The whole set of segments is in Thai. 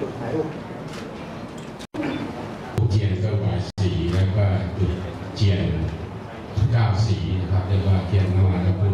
จุดถ่ายรูปเทียนก็หวายสีแล้วก็จุดเทียนเก้าสีนะครับเรียกว่าเทียนนวานคุณนะค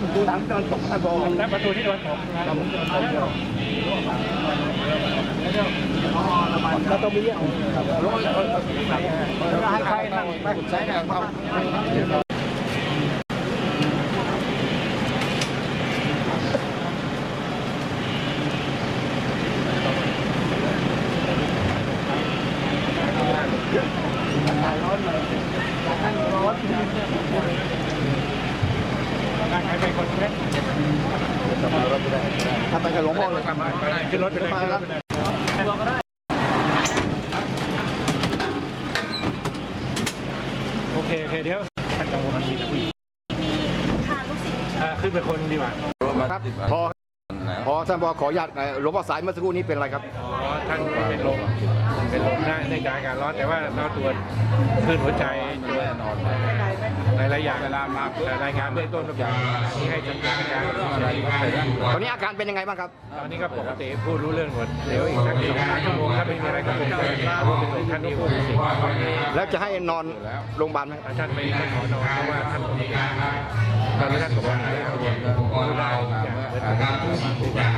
ประตูทางตอนตกตะโกนและประตูที่ตะวันตกนะเราต้องมีเรื่องร้อยให้ใครนั่งไปใช้แนวเขาการใเป็นคนเล็กทำไปกับหลวงพ่อเลยขึ้นรถไปเลยขึ้นรถไปเลยโอเคโอเคเดี๋ยวท่านกังวลมันมีผู้หญิงอ่าขึ้นไปคนดีกว่าครับพอพอท่านพอขออนุญาตเอ่อหลวงพ่อสายเมื่อสักครู่นี้เป็นอะไรครับอ๋อท่านเป็นลม เป็นลมได้ในจากอากาศร้อนแต่ว่าเราตรวจคลื่นหัวใจตรวจหลายๆอย่างเวลามารายงานเบื้องต้นทุกอย่างที่ให้จัดการ การอะไรก็เสร็จแล้วตอนนี้อาการเป็นยังไงบ้างครับ ตอนนี้ก็ปกติพูดรู้เรื่องหมดเดี๋ยวอีกสักสองสามชั่วโมงถ้าไม่มีอะไรก็คงจะพูดไปส่งท่านที่ผู้สิงแล้วจะให้นอนโรงพยาบาลไหมท่านไม่ไม่ขอนอนเพราะว่าท่านตอนนี้ท่านบอกว่าดูแลทุกอย่างเหมือนกันทุกอย่าง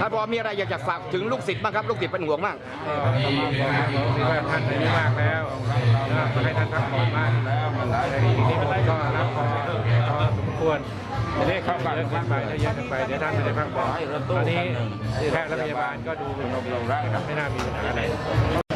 ท่านพอมีอะไรอยากจะฝากถึงลูกศิษย์บ้างครับลูกศิษย์เป็นห่วงมากที่ว่าท่านอายุมากแล้วก็ให้ท่านพักผ่อนมากในที่นี้มันก็รับพอพอสม ควรจะได้เข้าฝั่งขึ้นไปถ้าเยอะขึ้นไปเดี๋ยวท่านไม่ได้พักผ่อนตอนนี้แพทย์และพยาบาลก็ดูเป็นรองรับไม่น่ามีปัญหาอะไร